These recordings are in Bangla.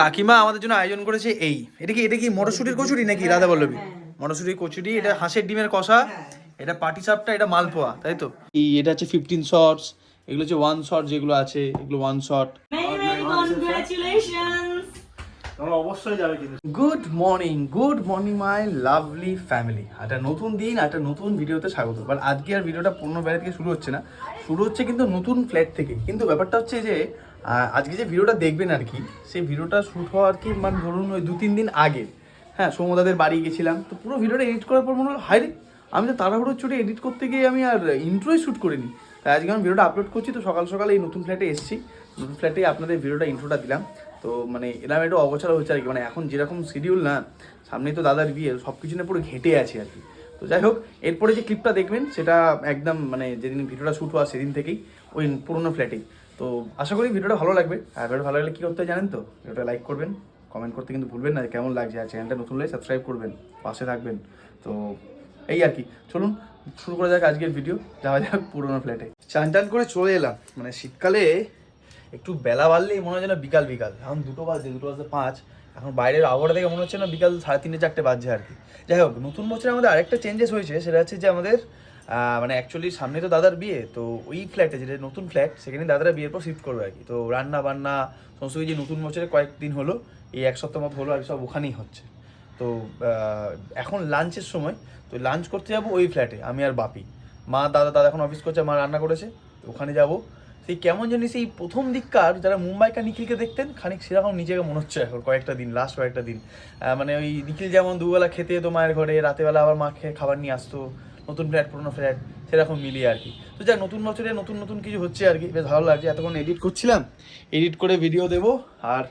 কাকিমা আমাদের জন্য আয়োজন করেছে এই। এটা কি এটা কি মটরশুটির কচুরি নাকি রাধা বল্লভী মটরশুটির কচুরি এটা হাঁসের ডিমের কষা এটা পাটি সাপটা এটা মালপোয়া তাই তো? এই এটা হচ্ছে ফিফটিন শর্টস এগুলো হচ্ছে ওয়ান শট যেগুলো আছে এগুলো ওয়ান শট অবশ্যই যাবে কিন্তু। Good morning good morning my lovely family একটা নতুন দিন একটা নতুন ভিডিওতে স্বাগত। বাট আজকে আর ভিডিওটা পনেরো বেলা থেকে শুরু হচ্ছে না। শুরু হচ্ছে কিন্তু নতুন ফ্ল্যাট থেকে। কিন্তু ব্যাপারটা হচ্ছে যে আজকে যে ভিডিওটা দেখবেন আর কি, সেই ভিডিওটা শ্যুট হওয়ার কি মানে ধরুন ওই দু তিন দিন আগে। হ্যাঁ সৌমদাদের বাড়ি গেছিলাম, তো পুরো ভিডিওটা এডিট করার পর মনে হলো হাই আমি তো তাড়াহুড়োর চোটে এডিট করতে গিয়ে আমি আর ইন্ট্রোই শ্যুট করিনি। তাই আজকে আমি ভিডিওটা আপলোড করছি, তো সকাল সকাল এই নতুন ফ্ল্যাটে এসেছি। নতুন ফ্ল্যাটে আপনাদের ভিডিওটা ইন্ট্রোটা দিলাম। তো মানে এরকম একটু অগোছালো হচ্ছে আর কি মানে এখন যেরকম শিডিউল না, সামনেই তো দাদার বিয়ে সব কিছু নিয়ে পুরো ঘেটে আছে আর কি। তো যাই হোক, এরপরে যে ক্লিপটা দেখবেন, সেটা একদম মানে যেদিন ভিডিওটা শ্যুট হওয়া সেদিন থেকেই, ওই পুরোনো ফ্ল্যাটেই তো আশা করি ভিডিওটা ভালো লাগবে। আর ভিডিও ভালো লাগলে কী করতে জানেন তো? ভিডিওটা লাইক করবেন কমেন্ট করতে কিন্তু ভুলবেন না কেমন লাগছে। আর চ্যানেলটা নতুন হলে সাবস্ক্রাইব করবেন, পাশে থাকবেন। তো এই আর কি। চলুন, শুরু করা যাক আজকের ভিডিও যাওয়া যাক পুরোনো ফ্ল্যাটে চান টান করে চলে এলাম। মানে শীতকালে একটু বেলা বাড়লেই মনে হয় যেন বিকাল বিকাল। এখন দুটো বাজে দুটো বাজে পাঁচ। এখন বাইরের আবহাওয়া দেখে মনে হচ্ছে না বিকাল সাড়ে তিনটে, চারটে বাজছে আর কি। যাই হোক, নতুন বছরে আমাদের আরেকটা চেঞ্জেস হয়েছে। সেটা হচ্ছে যে আমাদের মানে অ্যাকচুয়ালি সামনে তো দাদার বিয়ে, তো ওই ফ্ল্যাটে যেটা নতুন ফ্ল্যাট সেখানে দাদারা বিয়ের পর শিফট করবে আর কি। তো রান্না বান্না, সমস্ত কিছু নতুন বছরে কয়েকদিন হলো, এই এক সপ্তাহ মতো হলো আর সব ওখানেই হচ্ছে। তো এখন লাঞ্চের সময়, তো লাঞ্চ করতে যাব ওই ফ্ল্যাটে আমি আর বাপি। মা, দাদা দাদা এখন অফিস করছে, মা রান্না করেছে, তো ওখানে যাব। সেই কেমন জানি সেই প্রথম দিককার, যারা মুম্বাইকা নিখিলকে দেখতেন, খানিক সেরকম নিজেকে মনে হচ্ছে এখন, কয়েকটা দিন লাস্ট কয়েকটা দিন। মানে ওই নিখিল যেমন দুবেলা খেতে যেত মায়ের ঘরে, রাতেবেলা আবার মা খেয়ে খাবার নিয়ে আসতো নতুন ফ্ল্যাট পুরোনো ফ্ল্যাট সেরকম মিলিয়ে আর কি। তো যাক নতুন বছরে নতুন নতুন কিছু হচ্ছে আর কি। বেশ ভালো লাগছে। এতক্ষণ এডিট করছিলাম এডিট করে ভিডিও দেবো। আর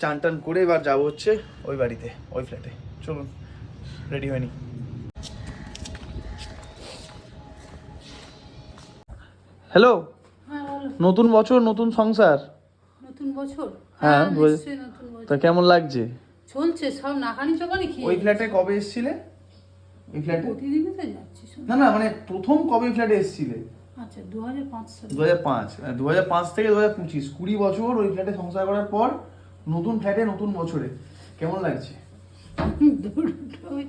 চান টান করে এবার যাব হচ্ছে ওই বাড়িতে ওই ফ্ল্যাটে চলুন রেডি হয়নি। হ্যালো হ্যাঁ নতুন বছর নতুন সংসার? নতুন বছর? হ্যাঁ, বছর তা কেমন লাগছে? চলছে সব নাকানি চোখানি ওই ফ্ল্যাটে কবে এসেছিলে? ওই ফ্ল্যাটে প্রতিদিনই তো যাচ্ছি না না মানে প্রথম কবে ফ্ল্যাটে এসেছিলে? আচ্ছা দু হাজার পাঁচ দু হাজার পাঁচ দু হাজার পাঁচ থেকে দু হাজার পঁচিশ কুড়ি বছর ওই ফ্ল্যাটে সংসার করার পর নতুন ফ্ল্যাটে নতুন বছরে। কেমন লাগছে? দুটোই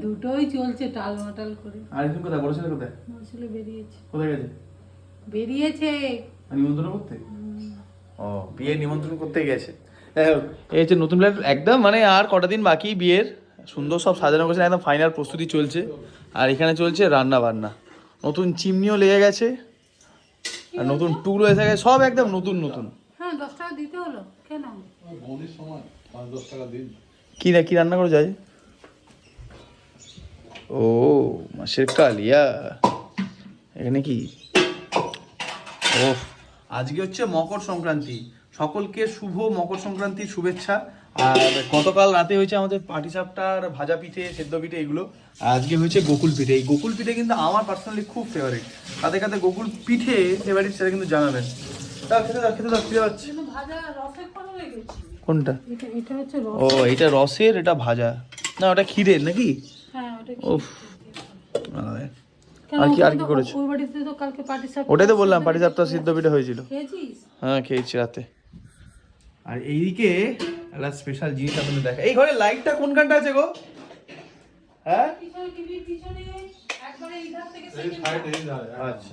দুটোই চলছে টালমাটাল করে। আর একজন কোথায়? বড় ছেলে কোথায়? আসলে বেরিয়েছে। কোথায় গেছে? বেরিয়েছে। নিমন্ত্রণ করতে? ও বিয়ে নিমন্ত্রণ করতে গেছে। এই হচ্ছে নতুন ফ্ল্যাট একদম মানে আর কটা দিন বাকি বিয়ের? সুন্দর সব সাজানো গেছে একদম ফাইনাল প্রস্তুতি চলছে। আর এখানে চলছে রান্না বান্না। নতুন চিমনিও লেগে গেছে আর নতুন টুলও এসে গেছে সব একদম নতুন নতুন। হ্যাঁ দশ টাকা দিতে হলো কেন কি না কি রান্না করে যায় ও মাসের কালিয়া। এখানে কি? ও আজকে হচ্ছে মকর সংক্রান্তি। সকলকে শুভ মকর সংক্রান্তির শুভেচ্ছা। আর গতকাল রাতে হয়েছে আমাদের পাটিসাপটা আর ভাজা পিঠে সেদ্ধ পিঠে এগুলো। আজকে হয়েছে গোকুল পিঠে। এই গোকুল পিঠে কিন্তু আমার পার্সোনালি খুব ফেভারিট তাদের কাছে গোকুল পিঠে ফেভারিট সেটা কিন্তু জানাবেন। খেতে দাও খেতে খেতে পাচ্ছি কোনটা? ও এটা রসের এটা ভাজা। না ওটা ক্ষীরের নাকি? হ্যাঁ কেন, আর কি আর কি করেছ? তো পাটি ওটাই তো বললাম পাটিসাপটা সিদ্ধ পিঠে হয়েছিল। হ্যাঁ খেয়েছি রাতে। আর এইদিকে একটা স্পেশাল জিনিস আপনাদের দেখা এই ঘরে লাইটটা কোনখানটা আছে গো? হ্যাঁ? পিছনে টিভির পিছনে একবারে ইধার থেকে আচ্ছা।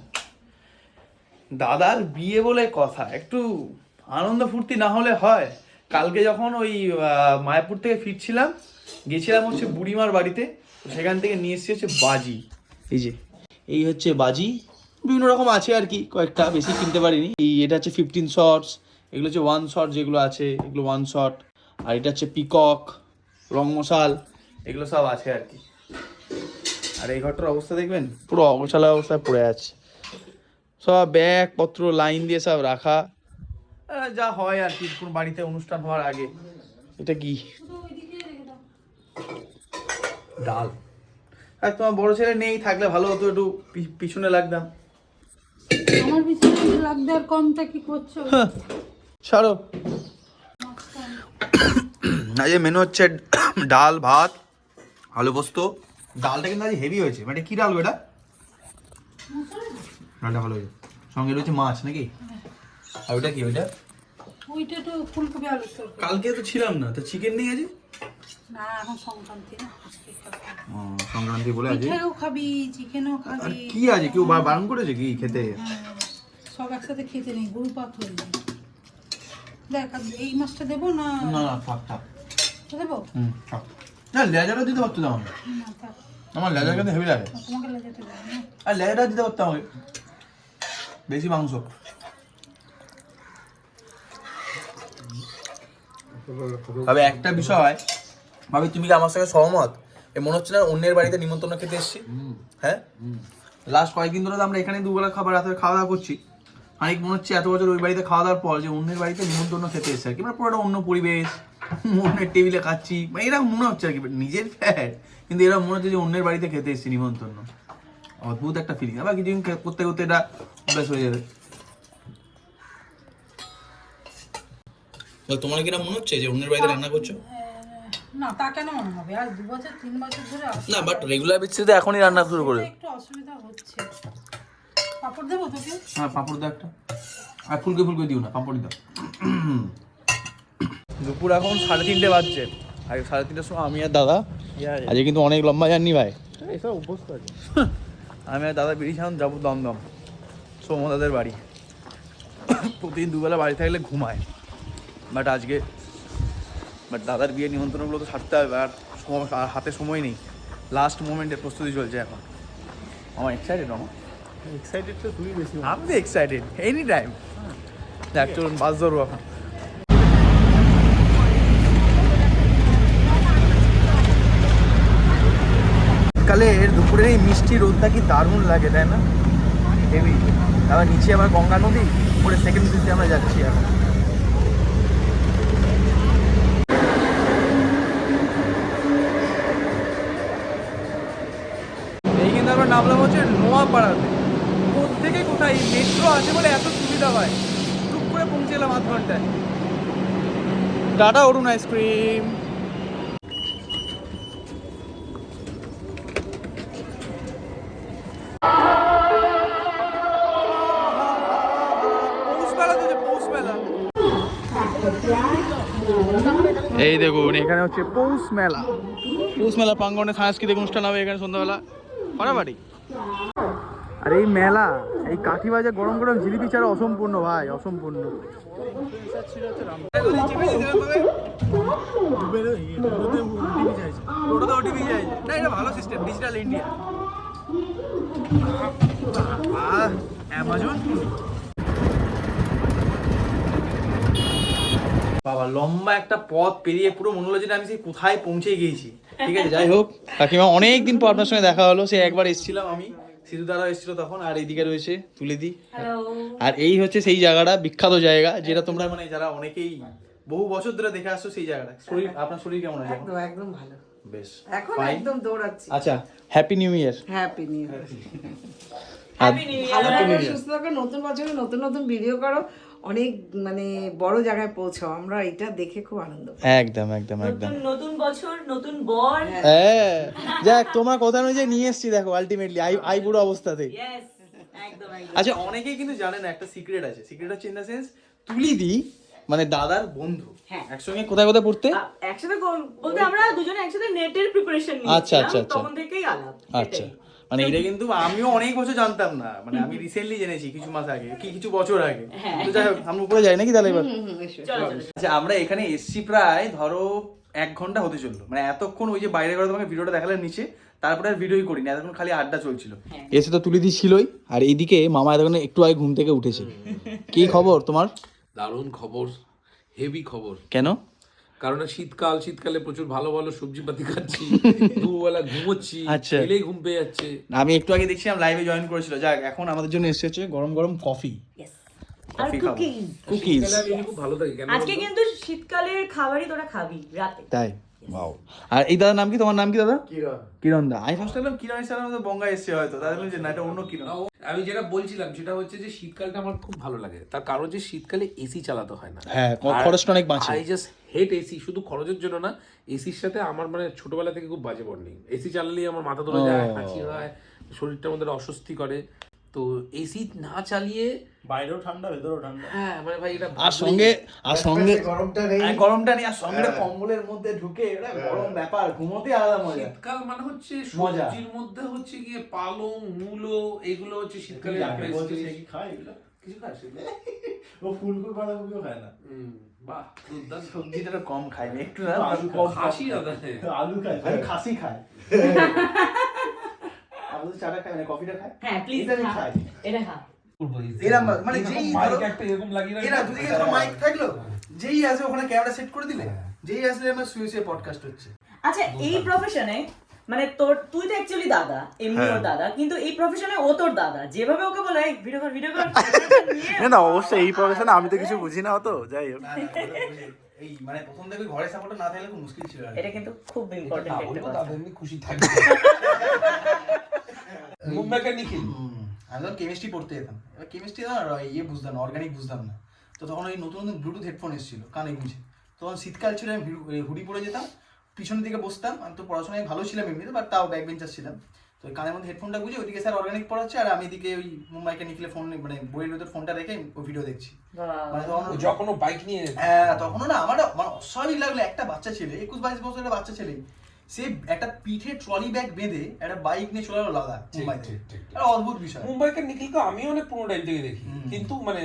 দাদার বিয়ে বলে কথা একটু আনন্দ ফুর্তি না হলে হয়। কালকে যখন ওই মায়াপুর থেকে ফিরছিলাম গেছিলাম হচ্ছে বুড়িমার বাড়িতে সেখান থেকে নিয়ে এসেছি হচ্ছে বাজি। এই যে এই হচ্ছে বাজি। বিভিন্ন রকম আছে আর কি কয়েকটা বেশি কিনতে পারিনি। এই এটা হচ্ছে ফিফটিন শর্টস এগুলো হচ্ছে ওয়ান শট যেগুলো আছে এগুলো ওয়ান শট আর এটা হচ্ছে পিকক রং মশাল এগুলো সব আছে আর কি। আর এই ঘরটার অবস্থা দেখবেন? পুরো অগোছালা অবস্থায় পড়ে আছে। সব ব্যাগ পত্র লাইন দিয়ে সব রাখা। যা হয় আর কি কোনো বাড়িতে অনুষ্ঠান হওয়ার আগে। এটা কি? ডাল। আর তোমার বড় ছেলে নেই থাকলে ভালো হতো একটু পিছনে লাগতাম। আমার পিছনে লাগবে আর কমটা কি করছ? ছাড়ো। আজ মেনু হচ্ছে ডাল ভাত আলু পোস্ত। ডালটা কিন্তু আজ হেভি হয়েছে। মানে কি ডাল এটা? ডালটা ভালো হয়েছে। সঙ্গে রয়েছে মাছ নাকি? আর ওটা কি ওইটা? ওইটা একটু ফুলকপি তরকারি। কালকে তো ছিলাম না। তো চিকেন নিয়ে গেছি না এখন সংক্রান্তি না আজকে খাব। সংক্রান্তি বলে আছে পিঠেও খাবি চিকেনও আর খাবি। কি আছে? কেউ বারণ করেছে কি খেতে? হ্যাঁ, সব একসাথে খেতে নেই গরু পাক হয়ে দেখ এই মাছটা দেবো না? না না থাক থাক। এটা দেবো? হুম থাক না লেজারও দিতে পারতো আমার না আমার লেজার কিন্তু হেভি লাগে। না আর লেজারটা দিতে আমাকে। বেশি মাংস। তবে একটা বিষয় ভাবি তুমি কি আমার সঙ্গে সহমত? এ মনে হচ্ছে না অন্যের বাড়িতে নিমন্ত্রণ খেতে এসেছি? হ্যাঁ? লাস্ট কয়েকদিন ধরে তো আমরা এখানে দুবেলা খাবার রাতে খাওয়া দাওয়া করছি। অনেক মনে হচ্ছে এত বছর ওই বাড়িতে খাওয়া দাওয়ার পর যে অন্যের বাড়িতে নিমন্ত্রণ খেতে এসেছে। আর কি মানে পুরোটা অন্য পরিবেশ অন্যের টেবিলে খাচ্ছি। মানে এরকম মনে হচ্ছে আর কি নিজের ফ্যাট কিন্তু এরকম মনে হচ্ছে যে অন্যের বাড়িতে খেতে এসেছি নিমন্ত্রণ। অদ্ভুত একটা ফিলিং আবার কিছুদিন করতে করতে এটা অভ্যাস হয়ে যাবে। তোমার কিনা মনে হচ্ছে যে অন্যের বাড়িতে রান্না করছ? না তা কেন মনে হবে? আর দু বছর তিন বছর ধরে আসছে। না বাট রেগুলার ভিত্তিতে এখনই রান্না শুরু করে। একটু অসুবিধা হচ্ছে। পাপড় দেবো তোকে? হ্যাঁ পাঁপড় দাও একটা। আর ফুলকে ফুলকে দিও না পাঁপড় দাও। দুপুর এখন সাড়ে তিনটে বাজছে। আর সাড়ে তিনটের সময় আমি আর দাদা। আজকে কিন্তু অনেক লম্বা জার্নি ভাই। এসব অভ্যস্ত আছে। আমি আর দাদা বেরিয়েছিলাম যাব দমদম। সৌমদাদের বাড়ি। প্রতিদিন দুবেলা বাড়ি থাকলে ঘুমায়। বাট আজকে বাট দাদার বিয়ের নিমন্ত্রণগুলো তো সারতে হবে। আর সময় আর হাতে সময় নেই। লাস্ট মোমেন্টের প্রস্তুতি চলছে এখন। আমার এক্সাইটেড আমার এক্সাইটেড তো তুই বেশি। আমি এক্সাইটেড এনি টাইম দেখ চলুন বাস ধরবো এখন। কালের দুপুরের এই মিষ্টি রোদটা কি দারুণ লাগে, তাই না? হেভি আবার নিচে আবার গঙ্গা নদী, উপরে সেকেন্ড ব্রিজে আমরা যাচ্ছি এখন। আমরা নামলাম হচ্ছে নোয়াপাড়াতে। থেকে কোথায় মেট্রো আছে বলে এত সুবিধা হয়? টুক করে পৌঁছে এলাম আধ ঘন্টায়। টাটা অরুণ আইসক্রিম এই দেখুন এখানে হচ্ছে পৌষ মেলা। পৌষ মেলা প্রাঙ্গণে সাংস্কৃতিক অনুষ্ঠান হবে এখানে সন্ধ্যাবেলা। ফাটাফাটি আর এই মেলা এই কাঠি বাজার গরম গরম জিলিপি ছাড়া অসম্পূর্ণ ভাই অসম্পূর্ণ। ভালো সিস্টেম ডিজিটাল ইন্ডিয়া অ্যামাজন? বাবা লম্বা একটা পথ পেরিয়ে পুরো মনে হলো যেটা আমি সেই কোথায় পৌঁছে গিয়েছি। ঠিক আছে যাই হোক। কাকিমা অনেক দিন পর আপনার সঙ্গে দেখা হলো সে একবার এসেছিলাম আমি। সিধু দ্বারা এসেছিল তখন আর এইদিকে রয়েছে তুলে দি আর এই হচ্ছে সেই জায়গাটা বিখ্যাত জায়গা যেটা তোমরা মানে যারা অনেকেই বহু বছর ধরে দেখে আসছো সেই জায়গাটা। শরীর আপনার শরীর কেমন আছে? একদম একদম ভালো। বেশ এখন একদম দৌড়াচ্ছি। আচ্ছা happy new year happy new happy new year থাকো সুস্থ থাকো নতুন বছরে নতুন নতুন ভিডিও করো। অনেক মানে বড় জায়গায় পৌঁছাও আমরা এটা দেখে খুব আনন্দ একদম একদম একদম। নতুন বছর নতুন বর। হ্যাঁ। যাক তোমার কথা অনুযায়ী নিয়ে এসেছি দেখো আলটিমেটলি আই আই বুড়ো অবস্থাতে। ইয়েস একদম একদম। আচ্ছা অনেকেই কিন্তু জানে না একটা সিক্রেট আছে। সিক্রেট হচ্ছে ইন দ্য সেন্স তুলি দি মানে দাদার বন্ধু। হ্যাঁ। একসঙ্গে কোথায় কোথায় পড়তে? একসাথে বলতে আমরা দুজনে একসাথে নেটের প্রিপারেশন আচ্ছা, আচ্ছা, আচ্ছা। তখন থেকেই আলাপ আচ্ছা। মানে এটা কিন্তু আমিও অনেক বছর জানতাম না। মানে আমি রিসেন্টলি জেনেছি কিছু মাস আগে কি কিছু বছর আগে। হ্যাঁ। তো যাই হোক আমরা উপরে যাই নাকি তাহলে এবার? চলো চলো। আচ্ছা আমরা এখানে এসছি প্রায় ধরো এক ঘণ্টা হতে চলল। মানে এতক্ষণ ওই যে বাইরে করে তোমাকে ভিডিওটা দেখালাম নিচে তারপরে আর ভিডিওই করিনি এতক্ষণ খালি আড্ডা চলছিল। হ্যাঁ। এসে তো তুলে দিচ্ছিলই আর এইদিকে মামা এতক্ষণ একটু আগে ঘুম থেকে উঠেছে। কি খবর তোমার? দারুণ খবর হেভি খবর। কেন? কারণ শীতকাল শীতকালে প্রচুর ভালো ভালো সবজি পাতি খাচ্ছি দুবেলা ঘুমোচ্ছি আচ্ছা। খেলেই ঘুম পেয়ে যাচ্ছে। আমি একটু আগে দেখছিলাম লাইভে জয়েন করেছিল। যাক এখন আমাদের জন্য এসেছে হচ্ছে গরম গরম কফি কুকিজ খুব। ভালো থাকে আজকে কিন্তু শীতকালের খাবারই তোরা খাবি রাতে। তাই। বাও আর এই দাদার নাম কি? তোমার নাম কি দাদা? কিরণ। দা। আমি ফার্স্ট টাইম কিরণ ইসলাম তো বঙ্গা এসছে হয়তো। তাদের বলছি না এটা অন্য কিরণ। আমি যেটা বলছিলাম সেটা হচ্ছে যে শীতকালটা আমার খুব ভালো লাগে। তার কারণ যে শীতকালে এসি চালাতে হয় না। হ্যাঁ, খরচটা অনেক বাঁচে। আই জাস্ট হেট এসি শুধু খরচের জন্য না এসির সাথে আমার মানে ছোটবেলা থেকে খুব বাজে বন্ডিং এসি চালালেই আমার মাথা ধরে যায় হাঁচি হয় শরীরটার মধ্যে অস্বস্তি করে। তো এসি না চালিয়ে বাইরেও ঠান্ডা ভেতরেও ঠান্ডা। হ্যাঁ মানে ভাই এটা আর সঙ্গে আর সঙ্গে গরমটা নেই। হ্যাঁ, গরমটা নেই আর সঙ্গে কম্বলের মধ্যে ঢুকে এটা গরম ব্যাপার ঘুমোতে আলাদা মজা। শীতকাল মানে হচ্ছে। সবজির মধ্যে হচ্ছে গিয়ে পালং মূলো এগুলো হচ্ছে শীতকালে কি খায় এগুলো? কিছু খাস ও ফুলকপি বাঁধাকপিও খায় না। বাহ সবজিটা কম খাই না একটু না আলু কম খাসি আলু খায় খাসি আমাদের চাটা খাই না কফিটা খাই হ্যাঁ প্লিজ এটা আমি এটা খা। এরম মানে যেই মাইক ধরো- একটা এরকম লাগিয়ে এরা দুদিকে দুটো মাইক থাকল যেই আসবে ওখানে ক্যামেরা সেট করে দিলে যেই আসলে আমার শুয়ে শুয়ে পডকাস্ট হচ্ছে। আচ্ছা এই প্রফেশনে মানে তোর তুই তো অ্যাকচুয়ালি দাদা এমনি দাদা কিন্তু এই প্রফেশনে ও তোর দাদা। যেভাবে ওকে বলে ভিডিও কর ভিডিও কর না না অবশ্যই এই প্রফেশনে আমি তো কিছু বুঝি না অত যাই হোক। এই মানে প্রথম থেকে ঘরে সাপোর্ট না থাকলে খুব মুশকিল ছিল এটা কিন্তু খুব ইম্পর্টেন্ট না, একটা কথা। খুশি থাকবে। মুম্বাইকার নিখিল? আমি তখন কেমিস্ট্রি পড়তে যেতাম। এবার কেমিস্ট্রি না ইয়ে বুঝতাম না অর্গানিক বুঝতাম না। তো তখন ওই নতুন নতুন ব্লুটুথ হেডফোন এসেছিল কানে গুঁজে। তখন শীতকাল ছিল আমি হুডি পরে যেতাম পিছনের দিকে বসতাম আমি তো পড়াশোনায় ভালো ছিলাম এমনিতে বাট তাও ব্যাক বেঞ্চার ছিলাম। তো কানের মধ্যে হেডফোনটা গুঁজে ওইদিকে স্যার অর্গানিক পড়াচ্ছে আর আমি এদিকে ওই মুম্বাইকে নিখিলে ফোন মানে বইয়ের ভেতর ফোনটা রেখে ওই ভিডিও দেখছি। মানে তখন যখন বাইক নিয়ে হ্যাঁ তখনও না আমার মানে অস্বাভাবিক লাগল একটা বাচ্চা ছেলে একুশ বাইশ বছরের বাচ্চা ছেলে সে একটা পিঠে ট্রলি ব্যাগ বেঁধে একটা বাইক নিয়ে চলে গেলো লাদাখ মুম্বাইতে। একটা অদ্ভুত বিষয়। মুম্বাইকার নিখিলকে আমি অনেক টাইম থেকে দেখি। কিন্তু মানে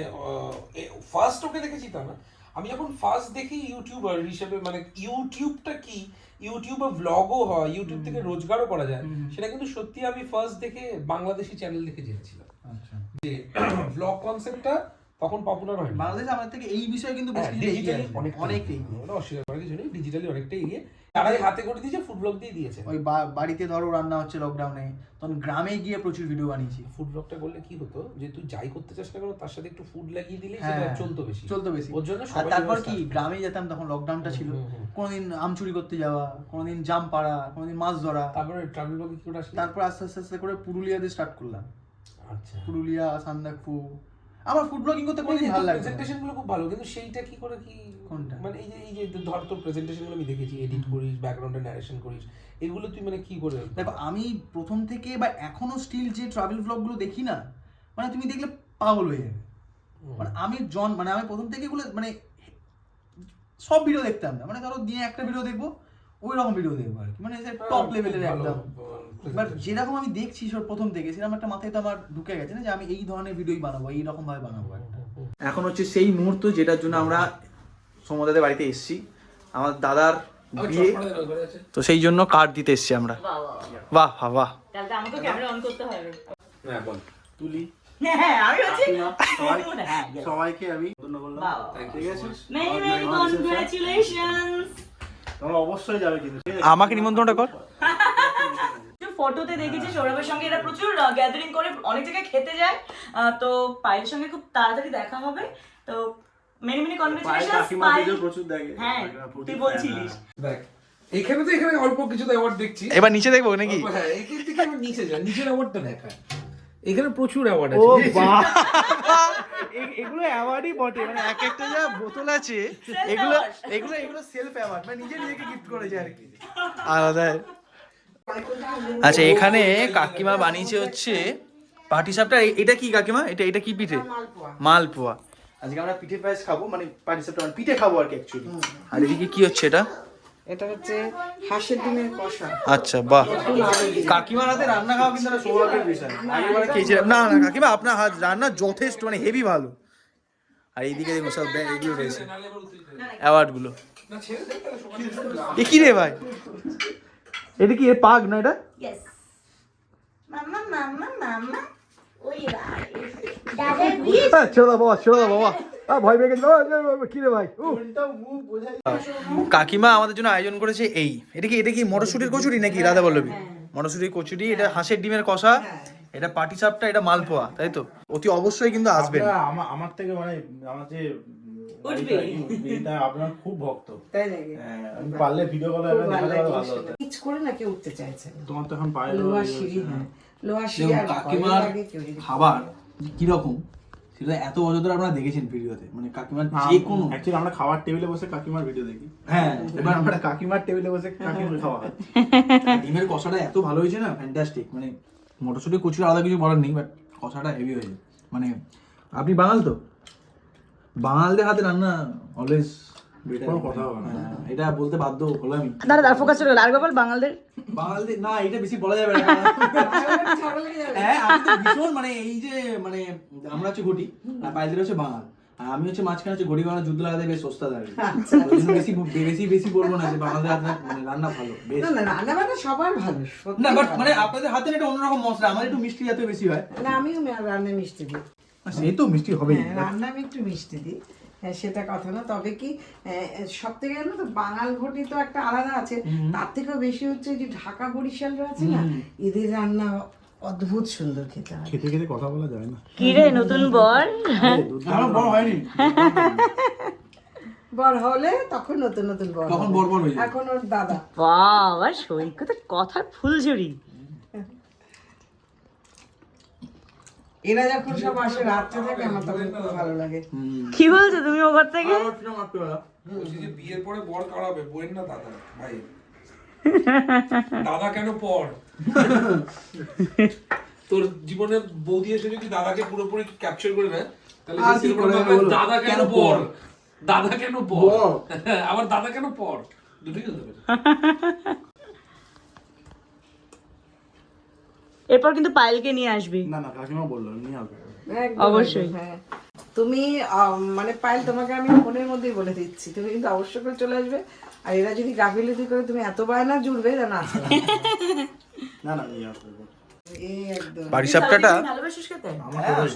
ফার্স্ট ওকে দেখেছি তা না। আমি যখন ফার্স্ট দেখি ইউটিউবার হিসেবে মানে ইউটিউবটা কি? ইউটিউবে ব্লগও হয় ইউটিউব থেকে রোজগারও করা যায়। সেটা কিন্তু সত্যি আমি ফার্স্ট দেখে বাংলাদেশি চ্যানেল দেখে জেনেছিলাম। আচ্ছা। যে ব্লগ কনসেপ্টটা তখন পপুলার হয় বাংলাদেশ আমাদের থেকে এই বিষয়ে কিন্তু ডিজিটালি আছে। অনেকটাই অনেকটাই অস্বীকার করার কিছু নেই ডিজিটালি অনেকটাই এগিয়ে তারাই হাতে করে দিয়েছে ফুড ব্লগ দিয়ে দিয়েছে। ওই বাড়িতে ধরো রান্না হচ্ছে লকডাউনে তখন গ্রামে গিয়ে প্রচুর ভিডিও বানিয়েছি। ফুড ব্লগটা করলে কি হতো? যে তুই যাই করতে না কেন তার সাথে একটু ফুড লাগিয়ে দিলে হ্যাঁ, সেটা চলতো বেশি। চলতো বেশি। ওর জন্য আর তারপর কি গ্রামে যেতাম তখন লকডাউনটা ছিল। কোনোদিন আম চুরি করতে যাওয়া কোনোদিন জাম পাড়া কোনোদিন মাছ ধরা। তারপরে ট্রাভেল ব্লগে কি করে তারপর আস্তে আস্তে আস্তে করে পুরুলিয়াতে স্টার্ট করলাম। আচ্ছা। পুরুলিয়া সান্দাকফু আমার ফুড ব্লগিং করতে কোনোদিন ভালো লাগে প্রেজেন্টেশনগুলো খুব ভালো কিন্তু সেইটা কি করে কি কোনটা? মানে এই যে এই যে ধর তোর প্রেজেন্টেশনগুলো আমি দেখেছি এডিট করিস ব্যাকগ্রাউন্ডে ন্যারেশন করিস এগুলো তুই মানে কি করে দেখো আমি প্রথম থেকে বা এখনও স্টিল যে ট্রাভেল ব্লগগুলো দেখি না মানে তুমি দেখলে পাগল হয়ে যাবে। মানে আমি জন মানে আমি প্রথম থেকে এগুলো মানে সব ভিডিও দেখতাম না। মানে ধরো দিনে একটা ভিডিও দেখব ওই রকম ভিডিও দেখব আর কি। মানে টপ লেভেলের হ্যাঁ, একদম। এবার যেরকম আমি দেখছি সব প্রথম থেকে সেরকম একটা মাথায় তো আমার ঢুকে গেছে না যে আমি এই ধরনের ভিডিওই বানাবো এই রকম ভাবে বানাবো একটা। এখন হচ্ছে সেই মুহূর্ত যেটার জন্য আমরা সমদাদের বাড়িতে এসেছি। আমার দাদার বিয়ে? তো সেই জন্য কার্ড দিতে এসেছি আমরা। বাহ বাহ বাহ। বাহ বাহ তাহলে আমাকে ক্যামেরা অন করতে হবে। হ্যাঁ বল। তুলি। হ্যাঁ হ্যাঁ. সবাইকে আমি? আমাকে নিমন্ত্রণটা কর। ফটোতে দেখেছি সৌরভের সঙ্গে। এরা প্রচুর গ্যাদারিং করে অনেক জায়গায় খেতে যায়। তো পায়েলের সঙ্গে খুব তাড়াতাড়ি দেখা হবে। তো মেনি মেনি কনগ্রাচুলেশনস পায়েল। প্রচুর দেখে। হ্যাঁ তুই বলছিলিস। হ্যাঁ। দেখ এখানে তো এখানে অল্প কিছু অ্যাওয়ার্ড দেখছি। এবার নিচে দেখব নাকি? হ্যাঁ এখান থেকে আমি নিচে যা নিচের অ্যাওয়ার্ডটা দেখা এখানে প্রচুর অ্যাওয়ার্ড ও বাহ এগুলো অ্যাওয়ার্ডই বটে। মানে এক একটা যা বোতল আছে এগুলো এগুলো এগুলো সেলফ অ্যাওয়ার্ড মানে নিজে নিজেকে গিফট করেছে আর কি। আলাদা। আচ্ছা এখানে কাকিমা বানিয়েছে হচ্ছে পাটি সাপটা। এটা কি কাকিমা? এটা এটা কি পিঠে? মালপোয়া। আজকে আমরা পিঠে পায়েস খাব মানে পাটি সাপটা মানে পিঠে খাব আর কি অ্যাকচুয়ালি আর এদিকে কি হচ্ছে এটা? এটা হচ্ছে হাঁসের ডিমের কষা। আচ্ছা বাহ। কাকিমার হাতে রান্না খাওয়া কিন্তু একটা সৌভাগ্যের বিষয়। আগেবারে খেয়েছিলাম না না কাকিমা আপনার হাত রান্না যথেষ্ট মানে হেভি ভালো। আর এইদিকে দেখুন সব ব্যাগ এগুলো রয়েছে। অ্যাওয়ার্ডগুলো না ছেড়ে দে এ কি রে ভাই? এটা কি এ পাগ না এটা? ইয়েস মাম্মা মাম্মা মাম্মা ওই হ্যাঁ, ছেড়ে দাও বাবা ছেড়ে দাও বাবা। ভয় পেয়ে গেছি। বাবা, বাবা, বাবা, কি রে ভাই কাকিমা আমাদের জন্য আয়োজন করেছে এই। এটা কি এটা কি মটরশুটির কচুরি নাকি রাধা বল্লভী মটরশুটির কচুরি এটা হাঁসের ডিমের কষা এটা পাটি চাপটা এটা মালপোয়া তাই তো? অতি অবশ্যই কিন্তু আমা- আমার থেকে মানে আমার যে উঠবে। আপনার খুব ভক্ত। তাই নাকি? হ্যাঁ, পারলে ভিডিও কলে ভালো দেখাতে পারলে লাগে ভালো হতো। পিচ করে নাকি উঠতে চাইছে তোমার তো এখন পায়ে লোহা সিঁড়ি হ্যাঁ। লোহা সিঁড়ি কাকিমার খাবার কীরকম সেটা এত বছর ধরে আপনারা দেখেছেন ভিডিওতে। মানে কাকিমার যে কোনো অ্যাকচুয়ালি আমরা খাবার টেবিলে বসে কাকিমার ভিডিও দেখি। হ্যাঁ। এবার আমরা কাকিমার টেবিলে বসে কাকিমার খাওয়া হয় ডিমের কষাটা এত ভালো হয়েছে না ফ্যান্টাস্টিক মানে মটরশুটি কচুরি আলাদা কিছু বলার নেই বাট কষাটা হেভি হয়েছে। মানে আপনি বাঙাল তো? বাঙালদের হাতে রান্না অলওয়েজ কোনো কথা হবে না। এটা বলতে বাধ্য হলাম। আমি দাঁড়া দাঁড়া ফোকাস চলে আর বল বাঙালদের? বাঙালদের না এটা বেশি বলা যাবে না। হ্যাঁ আমি তো ভীষণ মানে এই যে মানে আমরা হচ্ছে ঘটি আর বাইদের হচ্ছে বাঙাল। আমি হচ্ছে মাঝখানে হচ্ছে ঘড়ি বাংলা যুদ্ধ লাগাতে বেশ সস্তা থাকে বেশি বেশি বেশি বলব না যে বাঙালদের হাতে মানে রান্না ভালো রান্না বান্না সবার ভালো না বাট মানে আপনাদের হাতে একটা অন্যরকম মশলা আমার একটু মিষ্টি জাতীয় বেশি হয়। না আমিও রান্না মিষ্টি দিই। সেই তো মিষ্টি হবেই। হ্যাঁ রান্না আমি একটু মিষ্টি দিই। হ্যাঁ সেটা কথা না তবে কি সব থেকে জানো তো বাঙাল ঘটি তো একটা আলাদা আছে। তার থেকেও বেশি হচ্ছে যে ঢাকা বরিশালরা আছে না এদের রান্না অদ্ভুত সুন্দর খেতে হয়। খেতে খেতে কথা বলা যায় না। কি রে নতুন বর? আমার বড় হয়নি। বর হলে তখন নতুন নতুন বর তখন বর বর হয়ে এখন ওর দাদা। বাবা সৈকত কথার ফুলঝুরি। এরা যখন সব আসে রাত্রে থাকে আমার তখন খুব ভালো লাগে। কি বলছো তুমি ওভার থেকে? বলছি যে বিয়ের পরে বর কাড়াবে বইয়ের না দাদা ভাই। দাদা কেন পর? তোর জীবনের বৌদি এসে যদি দাদাকে পুরোপুরি ক্যাপচার করে নেয় তাহলে? দাদা কেন পর? দাদা কেন পর? আবার দাদা কেন পর? দুটোই হতে পারে। এরপর কিন্তু পায়েলকে নিয়ে আসবি। না না কাকিমা বলল নিয়ে আসবে। অবশ্যই। হ্যাঁ। তুমি মানে পাইল তোমাকে আমি ফোনের মধ্যেই বলে দিচ্ছি। তুমি কিন্তু অবশ্যই করে চলে আসবে। আর এরা যদি গাফিলতি করে তুমি এত বায়না জুড়বে আসবে না। না না নিয়ে আসবে পারিসাপটাটা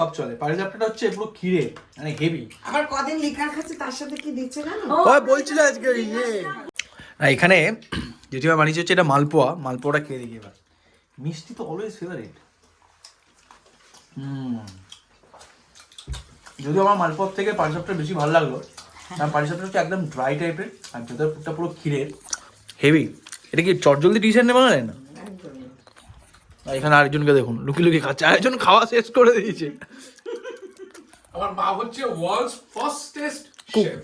সব চলে। পারিসাপটাটা হচ্ছে পুরো মানে হেভি আবার কদিন লিকার খাচ্ছে তার সাথে কি দিচ্ছে জানো? ওই বলছিল আজকে ইয়ে। না এখানে বানিয়েছে হচ্ছে এটা মালপোয়া। মালপোয়াটা খেয়ে দেখি এবার। মিষ্টি তো অলওয়েজ ফেভারিট হুম। যদিও আমার মালপোয়ার থেকে পারিসাপটা বেশি ভালো লাগল কারণ পারিসাপটা হচ্ছে একদম ড্রাই টাইপের আর ভেতর পুরোটা পুরো ক্ষীরের। হেভি। এটা কি চটজলদি টি শার্ট নেওয়া যায় না। আর এখানে আরেকজনকে দেখুন লুকি লুকি খাচ্ছে আরেকজন খাওয়া শেষ করে দিয়েছে। আমার মা হচ্ছে ওয়ার্ল্ডস ফার্স্টেস্ট শেফ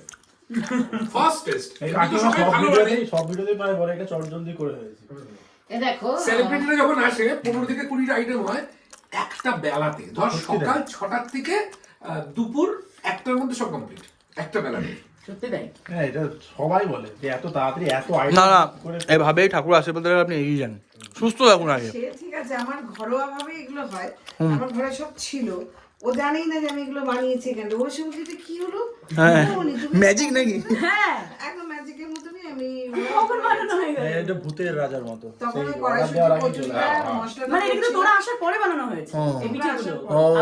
ফার্স্টেস্ট কাকিমা সব ভিডিওতেই সব ভিডিওতেই প্রায় বলে এটা চটজলদি করে হয়েছে সেলিব্রিটিরা যখন আসে পনেরো থেকে কুড়িটা আইটেম হয় একটা বেলাতে। ধর সকাল ছটার থেকে দুপুর একটার মধ্যে সব কমপ্লিট একটা বেলাতে সত্যি তাই? হ্যাঁ এটা সবাই বলে যে এত তাড়াতাড়ি এত আইটেম না না করে এভাবে ঠাকুর আশীর্বাদ আপনি এগিয়ে যান। সুস্থ থাকুন আগে। ঠিক আছে আমার ঘরোয়া ভাবে এগুলো হয়। আমার ঘরে সব ছিল। ও জানেই না যে আমি এগুলো বানিয়েছি কি হলো? হ্যাঁ। ম্যাজিক নাকি? হ্যাঁ। একদম ম্যাজিকের মতনই আমি কখন বানানো হয়ে গেল। এটা ভূতের রাজার মতো। তখন কড়াইশুটি। মশলাটা মানে এটা কিন্তু তোরা আসার পরে বানানো হয়েছে। এই পিঠাগুলো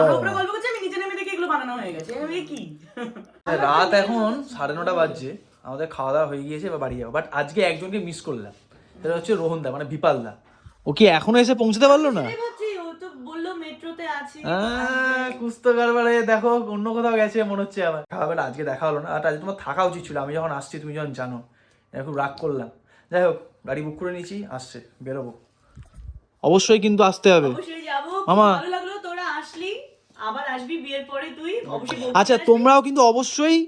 আমরা উপরে গল্প করছি আমি নিচে নেমে দেখি এগুলো বানানো হয়ে গেছে। আমি কি? রাত এখন সাড়ে নটা বাজছে। আমাদের খাওয়া দাওয়া হয়ে গিয়েছে এবার বাড়ি যাব। বাট আজকে একজনকে মিস করলাম। সেটা হচ্ছে রোহনদা মানে বিপালদা। ও কি এখনও এসে পৌঁছতে পারল না? এই ভাবছি ও মেট্রোতে আছি। কুস্তো কারবারে দেখো অন্য কোথাও গেছে মনে হচ্ছে আবার। খাবার আজকে দেখা হলো না। আর আজকে তোমার থাকা উচিত ছিল। আমি যখন আসছি তুমি যখন জানো। খুব রাগ করলাম। যাই হোক গাড়ি বুক করে নিয়েছি আসছে বেরোবো। অবশ্যই কিন্তু আসতে হবে। মামা। ভালো লাগল তোরা আসলি আবার আসবি বিয়ের পরে তুই অবশ্যই। আচ্ছা তোমরাও কিন্তু অবশ্যই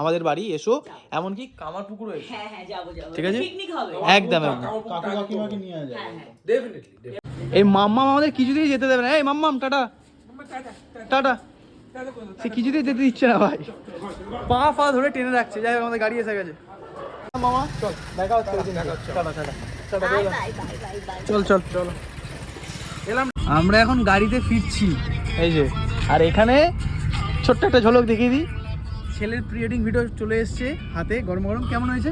আমাদের বাড়ি এসো এমনকি কামার পুকুরও এসো। হ্যাঁ হ্যাঁ যাব যাব। ঠিক আছে? পিকনিক হবে। একদম একদম। নিয়ে হ্যাঁ হ্যাঁ। ডেফিনেটলি এই মাম্মাম আমাদের কিছুতেই যেতে দেবে না। এই মাম্মাম টাটা। টাটা সে কিছুতেই যেতে দিচ্ছে না ভাই। পা ফা ধরে টেনে রাখছে। যাই হোক আমাদের গাড়ি এসে গেছে। মামা চল দেখা হচ্ছে। চল চল চলো এলাম আমরা এখন গাড়িতে ফিরছি। এই যে আর এখানে ছোট্ট একটা ঝলক দেখিয়ে দিই। ছেলের প্রি ওয়েডিং ভিডিও চলে এসছে হাতে গরম গরম। কেমন হয়েছে?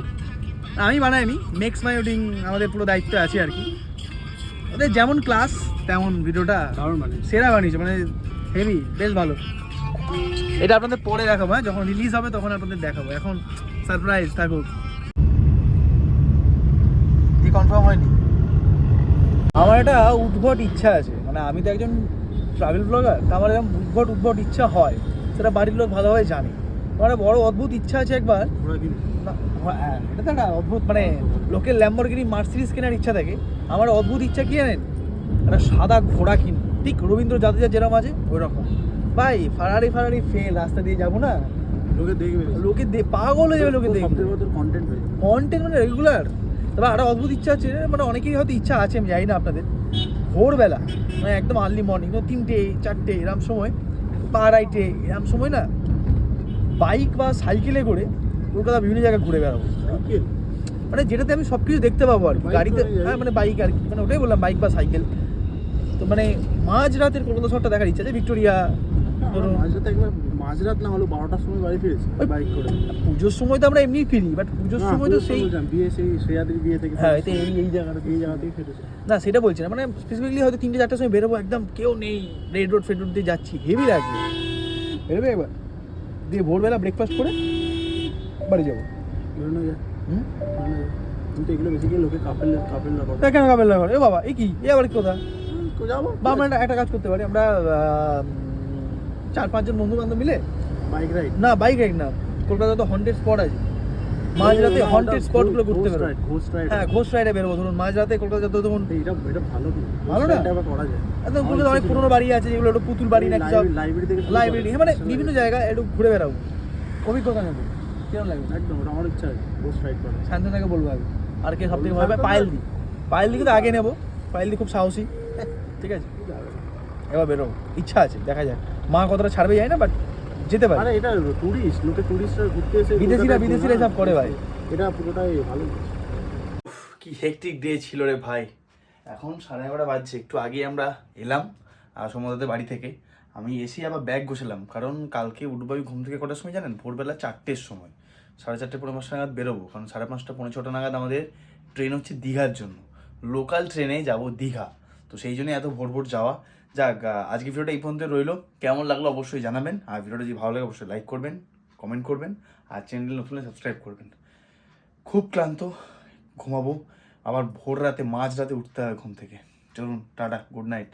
আমি বানাইনি মেক্স মাই ওয়েডিং আমাদের পুরো দায়িত্ব আছে আর কি। ওদের যেমন ক্লাস তেমন ভিডিওটা সেরা বানিয়েছে মানে হেভি বেশ ভালো। এটা আপনাদের পরে দেখাবো হ্যাঁ? যখন রিলিজ হবে তখন আপনাদের দেখাবো। এখন সারপ্রাইজ থাকুক। কি কনফার্ম হয়নি। আমার একটা উদ্ভট ইচ্ছা আছে মানে আমি তো একজন ট্রাভেল ব্লগার তা আমার এরকম উদ্ভট উদ্ভট ইচ্ছা হয় সেটা বাড়ির লোক ভালোভাবে জানে। আমার বড় অদ্ভুত ইচ্ছা আছে একবার। হ্যাঁ, এটা তো একটা অদ্ভুত মানে লোকের ল্যাম্বরগিনি মার্সিডিজ কেনার ইচ্ছা থাকে। আমার অদ্ভুত ইচ্ছা কি জানেন? একটা সাদা ঘোড়া কিন ঠিক রবীন্দ্র জাদেজা যেরকম আছে ওই রকম ভাই ফারারি ফারারি ফেল রাস্তা দিয়ে যাব না। লোকে দেখবে। লোকে পাগল হয়ে যাবে লোকে দেখবে। কন্টেন্ট মানে রেগুলার তবে একটা অদ্ভুত ইচ্ছা আছে মানে অনেকেরই হয়তো ইচ্ছা আছে আমি জানি না আপনাদের। ভোরবেলা মানে একদম আর্লি মর্নিং তিনটে চারটে এরম সময় বা আড়াইটে এরম সময় না বাইক বা সাইকেলে করে কলকাতা বিভিন্ন জায়গায় ঘুরে বেড়াবো। মানে যেটাতে আমি সব কিছু দেখতে পাবো আর কি গাড়িতে হ্যাঁ মানে বাইক আর কি মানে ওটাই বললাম বাইক বা সাইকেল তো মানে মাঝ রাতের কলকাতা শহরটা দেখার ইচ্ছা আছে ভিক্টোরিয়া ধরুন মাঝরাতে না হলো বারোটার সময় বাড়ি ফিরেছি ওই বাইক করে। পুজোর সময় তো আমরা এমনি ফিরি বাট পুজোর সময় তো সেই বিয়ে সেই শ্রেয়াদের বিয়ে থেকে হ্যাঁ এই এই জায়গাটা এই জায়গা থেকে ফিরেছে। না সেটা বলছি না মানে স্পেসিফিকলি হয়তো তিনটে চারটার সময় বেরোবো একদম কেউ নেই রেড রোড ফেড রোড দিয়ে যাচ্ছি হেভি লাগবে। বেরোবে একবার? দিয়ে ভোরবেলা ব্রেকফাস্ট করে বাড়ি যাব। বেরোনো যায়। হুম? কিন্তু এগুলো বেশি করে লোকে কাপেল কাপেল না করে। কেন কাপেল এ বাবা এ কি? এ আবার কথা? যাব। বা আমরা একটা- কাজ করতে পারি আমরা চার পাঁচজন বন্ধু বান্ধব মিলে? বাইক রাইড না বাইক রাইড না। কলকাতা তো হন্টেড স্পট আছে। মাঝরাতে হন্টেড স্পটগুলো ঘুরতে বেরোবো ঘোষ রাইড হ্যাঁ ঘোষ রাইডে বেরোবো। ধরুন মাঝরাতে কলকাতা যত তখন এটা এটা ভালো ভালো না? এটা করা যায়। একদম কলকাতা অনেক পুরোনো বাড়ি আছে যেগুলো একটু পুতুল বাড়ি সব লাইব্রেরি থেকে লাইব্রেরি হ্যাঁ মানে বিভিন্ন জায়গায় একটু ঘুরে বেড়াবো। অভিজ্ঞতা নেব। কেমন লাগবে? একদম ওটা আমার ইচ্ছা আছে ঘোষ রাইড করা শান্তনাকে বলব আগে। আর কে সব থেকে ভয় পায়? পায়েল দি। পায়েল দিকে তো আগে নেব। পায়েল দি খুব সাহসী। ঠিক আছে? এবার বেরোবো। ইচ্ছা আছে দেখা যাক। মা কতটা ছাড়বে যায় না বাট যেতে পারে। আরে এটা টুরিস্ট লোকে টুরিস্টরা ঘুরতে এসে বিদেশিরা বিদেশিরা সব করে ভাই। এটা পুরোটাই ভালো কি হেকটিক ডে ছিল রে ভাই। এখন সাড়ে এগারোটা বাজছে একটু আগে আমরা এলাম আর সমুদ্রতে বাড়ি থেকে। আমি এসে আবার ব্যাগ গোছালাম কারণ কালকে উঠবো আমি ঘুম থেকে কটার সময় জানেন? ভোরবেলা চারটের সময়। সাড়ে চারটে পনেরো পাঁচটা নাগাদ বেরোবো কারণ সাড়ে পাঁচটা পনেরো ছটা নাগাদ আমাদের ট্রেন হচ্ছে দীঘার জন্য। লোকাল ট্রেনে যাব দীঘা। তো সেই জন্য এত ভোর ভোর যাওয়া। যাক আজকে ভিডিওটা এই পর্যন্ত রইল। কেমন লাগল অবশ্যই জানাবেন। আর ভিডিওটা যদি ভালো লাগে, অবশ্যই লাইক করবেন কমেন্ট করবেন, আর চ্যানেল নতুন সাবস্ক্রাইব করবেন। খুব ক্লান্ত, ঘুমাবো। আবার ভোর রাতে, মাঝ রাতে উঠতে হবে ঘুম থেকে। চলুন, টাটা গুড নাইট